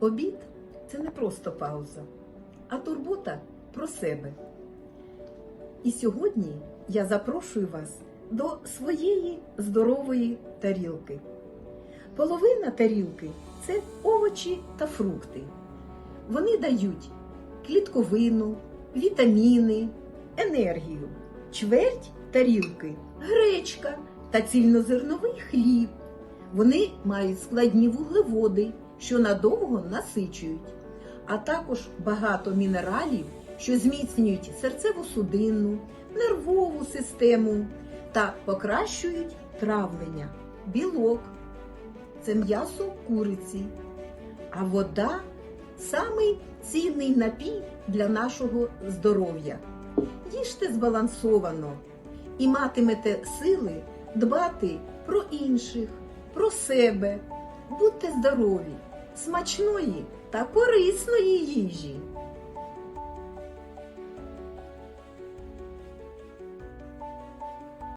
Обід це не просто пауза, а турбота про себе. І сьогодні я запрошую вас до своєї здорової тарілки. Половина тарілки це овочі та фрукти. Вони дають клітковину, вітаміни, енергію, чверть тарілки, гречка та цільнозерновий хліб. Вони мають складні вуглеводи, що надовго насичують, а також багато мінералів, що зміцнюють серцево-судинну, нервову систему та покращують травлення, білок. Це м'ясо куриці, а вода самий цінний напій для нашого здоров'я. Їжте збалансовано і матимете сили дбати про інших, про себе. Будьте здорові, смачної та корисної їжі!